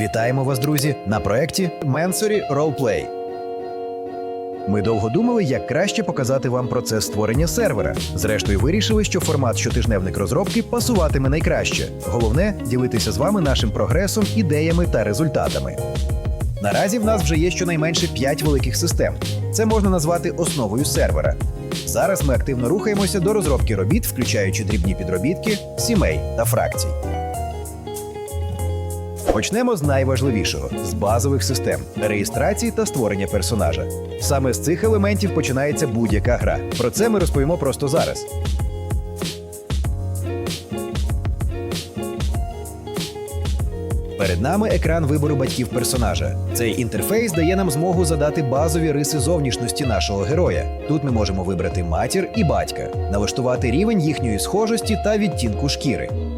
Вітаємо вас, друзі, на проєкті Mensory Roleplay. Ми довго думали, як краще показати вам процес створення сервера. Зрештою, вирішили, що формат щотижневник розробки пасуватиме найкраще. Головне ділитися з вами нашим прогресом, ідеями та результатами. Наразі в нас вже є щонайменше 5 великих систем. Це можна назвати основою сервера. Зараз ми активно рухаємося до розробки робіт, включаючи дрібні підробітки, сімей та фракцій. Почнемо з найважливішого з базових систем реєстрації та створення персонажа. Саме з цих елементів починається будь-яка гра. Про це ми розповімо просто зараз. Перед нами екран вибору батьків персонажа. Цей інтерфейс дає нам змогу задати базові риси зовнішності нашого героя. Тут ми можемо вибрати матір і батька, налаштувати рівень їхньої схожості та відтінку шкіри.